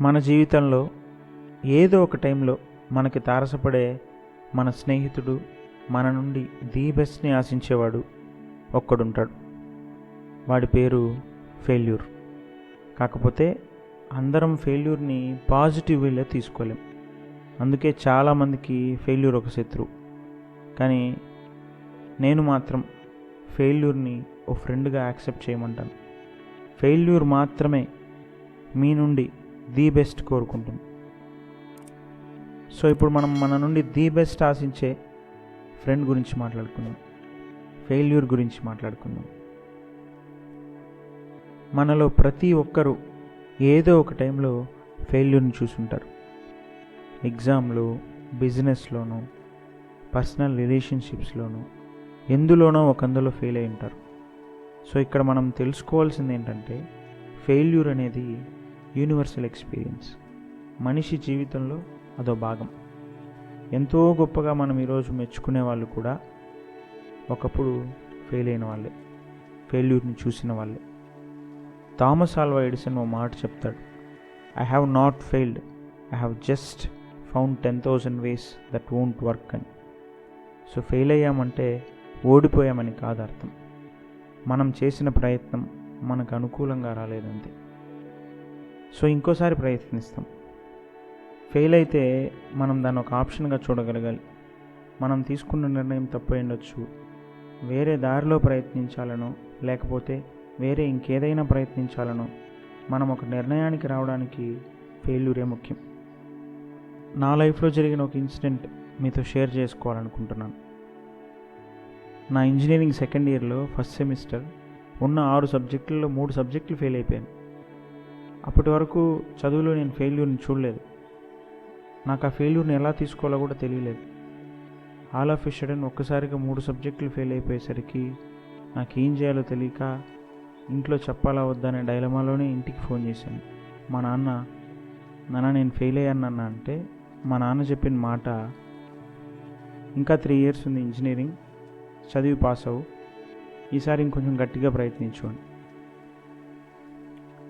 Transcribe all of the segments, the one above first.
మన జీవితంలో ఏదో ఒక టైంలో మనకి తారసపడే మన స్నేహితుడు మన నుండి ది బెస్ట్ని ఆశించేవాడు ఒక్కడుంటాడు. వాడి పేరు ఫెయిల్యూర్. కాకపోతే అందరం ఫెయిల్యూర్ని పాజిటివ్ వేలో తీసుకోలేం. అందుకే చాలామందికి ఫెయిల్యూర్ ఒక శత్రువు. కానీ నేను మాత్రం ఫెయిల్యూర్ని ఓ ఫ్రెండ్గా యాక్సెప్ట్ చేయమంటాను. ఫెయిల్యూర్ మాత్రమే మీ నుండి ది బెస్ట్ కోరుకుంటుంది సో ఇప్పుడు మనం మన నుండి ది బెస్ట్ ఆశించే ఫ్రెండ్ గురించి మాట్లాడుకుందాం. ఫెయిల్యూర్ గురించి మాట్లాడుకుందాం. మనలో ప్రతి ఒక్కరూ ఏదో ఒక టైంలో ఫెయిల్యూర్ని చూసుంటారు. ఎగ్జామ్లో బిజినెస్లోనూ పర్సనల్ రిలేషన్షిప్స్లోనూ ఎందులోనో ఒకందులో ఫెయిల్ అయి ఉంటారు. సో ఇక్కడ మనం తెలుసుకోవాల్సింది ఏంటంటే ఫెయిల్యూర్ అనేది యూనివర్సల్ ఎక్స్పీరియన్స్. మనిషి జీవితంలో అదో భాగం. ఎంతో గొప్పగా మనం ఈరోజు మెచ్చుకునే వాళ్ళు కూడా ఒకప్పుడు ఫెయిల్ అయిన వాళ్ళే. ఫెయిల్యూర్ని చూసిన వాళ్ళే. థామస్ ఆల్వా ఎడిసన్ ఓ మాట చెప్తాడు. I have not failed I have just found ten thousand ways that won't work అని. సో ఫెయిల్ అయ్యామంటే ఓడిపోయామని కాదు అర్థం మనం చేసిన ప్రయత్నం మనకు అనుకూలంగా రాలేదంతే. సో ఇంకోసారి ప్రయత్నిస్తాం. ఫెయిల్ అయితే మనం దాన్ని ఒక ఆప్షన్గా చూడగలగాలి. మనం తీసుకున్న నిర్ణయం తప్పు ఉండొచ్చు. వేరే దారిలో ప్రయత్నించాలనో లేకపోతే వేరే ఇంకేదైనా ప్రయత్నించాలనో మనం ఒక నిర్ణయానికి రావడానికి ఫెయిల్యూరే ముఖ్యం. నా లైఫ్లో జరిగిన ఒక ఇన్సిడెంట్ మీతో షేర్ చేసుకోవాలనుకుంటున్నాను. నా ఇంజనీరింగ్ సెకండ్ ఇయర్లో ఫస్ట్ సెమిస్టర్ ఉన్న ఆరు సబ్జెక్టుల్లో మూడు సబ్జెక్టులు ఫెయిల్ అయిపోయాను. అప్పటి వరకు చదువులో నేను ఫెయిల్యూర్ని చూడలేదు. నాకు ఆ ఫెయిల్యూర్ని ఎలా తీసుకోవాలో కూడా తెలియలేదు. ఆల్ ఆఫ్ సడన్ ఒక్కసారిగా మూడు సబ్జెక్టులు ఫెయిల్ అయిపోయేసరికి నాకు ఏం చేయాలో తెలియక ఇంట్లో చెప్పాలా వద్దా అనే డైలమాలోనే ఇంటికి ఫోన్ చేశాను. మా నాన్న నాన్న నేను ఫెయిల్ అయ్యాను అన్న అంటే మా నాన్న చెప్పిన మాట ఇంకా త్రీ ఇయర్స్ ఉంది ఇంజనీరింగ్ చదివి పాస్ అవ్వు. ఈసారి ఇంకొంచెం గట్టిగా ప్రయత్నించు అని.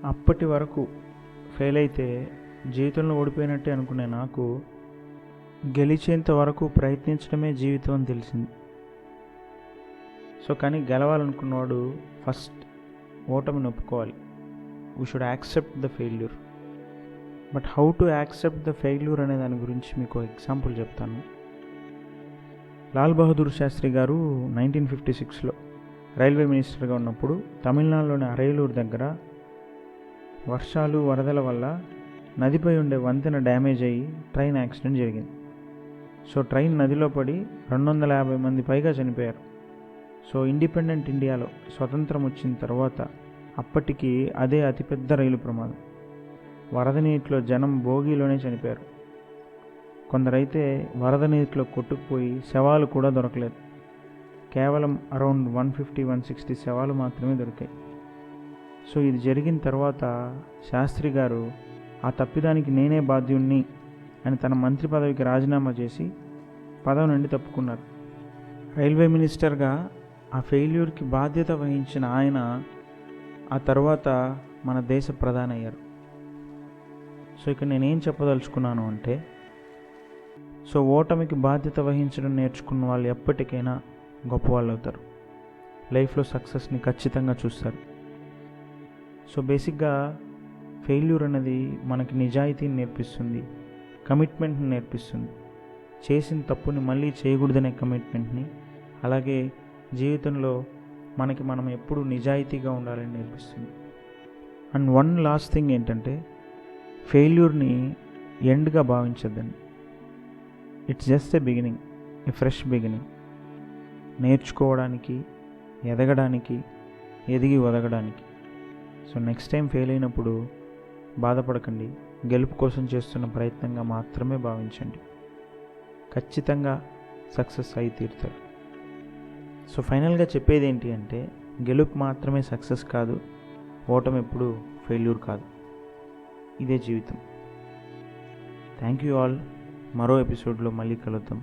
అప్పటి వరకు ఫెయిల్ అయితే జీవితంలో ఓడిపోయినట్టే అనుకునే నాకు గెలిచేంత వరకు ప్రయత్నించడమే జీవితం అని తెలిసింది. సో కానీ గెలవాలనుకున్నవాడు ఫస్ట్ ఓటమిని ఒప్పుకోవాలి we should accept the failure but how to accept the failure అనే దాని గురించి మీకు ఎగ్జాంపుల్ చెప్తాను. లాల్ బహదూర్ శాస్త్రి గారు నైన్టీన్ ఫిఫ్టీ సిక్స్లో రైల్వే మినిస్టర్గా ఉన్నప్పుడు తమిళనాడులోని అరేలూరు దగ్గర వర్షాలు వరదల వల్ల నదిపై ఉండే వంతెన డ్యామేజ్ అయ్యి ట్రైన్ యాక్సిడెంట్ జరిగింది. సో ట్రైన్ నదిలో పడి రెండు వందల యాభై మంది పైగా చనిపోయారు. సో ఇండిపెండెంట్ ఇండియాలో స్వతంత్రం వచ్చిన తర్వాత అప్పటికి అదే అతిపెద్ద రైలు ప్రమాదం. వరద నీటిలో జనం భోగిలోనే చనిపోయారు. కొందరైతే వరద నీటిలో కొట్టుకుపోయి శవాలు కూడా దొరకలేదు. కేవలం around one fifty one sixty శవాలు మాత్రమే దొరికాయి. సో ఇది జరిగిన తర్వాత శాస్త్రి గారు ఆ తప్పిదానికి నేనే బాధ్యుణ్ణి అని తన మంత్రి పదవికి రాజీనామా చేసి పదవి నుండి తప్పుకున్నారు. రైల్వే మినిస్టర్గా ఆ ఫెయిల్యూర్కి బాధ్యత వహించిన ఆయన ఆ తర్వాత మన దేశ ప్రధాని అయ్యారు సో ఇక్కడ నేనేం చెప్పదలుచుకున్నాను అంటే సో ఓటమికి బాధ్యత వహించడం నేర్చుకున్న వాళ్ళు ఎప్పటికైనా గొప్పవాళ్ళు అవుతారు. లైఫ్లో సక్సెస్ని ఖచ్చితంగా చూస్తారు. సో బేసిక్గా ఫెయిల్యూర్ అనేది మనకి నిజాయితీని నేర్పిస్తుంది కమిట్మెంట్ని నేర్పిస్తుంది. చేసిన తప్పుని మళ్ళీ చేయకూడదనే కమిట్మెంట్ని అలాగే జీవితంలో మనకి మనం ఎప్పుడు నిజాయితీగా ఉండాలని నేర్పిస్తుంది. అండ్ వన్ లాస్ట్ థింగ్ ఏంటంటే ఫెయిల్యూర్ని ఎండ్గా భావించద్దండి. It's just a beginning a fresh beginning. నేర్చుకోవడానికి ఎదగడానికి ఎదిగి ఒదగడానికి. సో నెక్స్ట్ టైం ఫెయిల్ అయినప్పుడు బాధపడకండి. గెలుపు కోసం చేస్తున్న ప్రయత్నంగా మాత్రమే భావించండి. ఖచ్చితంగా సక్సెస్ అయి తీరుతారు. సో ఫైనల్గా చెప్పేది ఏంటి అంటే గెలుపు మాత్రమే సక్సెస్ కాదు ఓటమి ఎప్పుడు ఫెయిల్యూర్ కాదు. ఇదే జీవితం. థ్యాంక్ యూ ఆల్ మరో ఎపిసోడ్లో మళ్ళీ కలుద్దాం.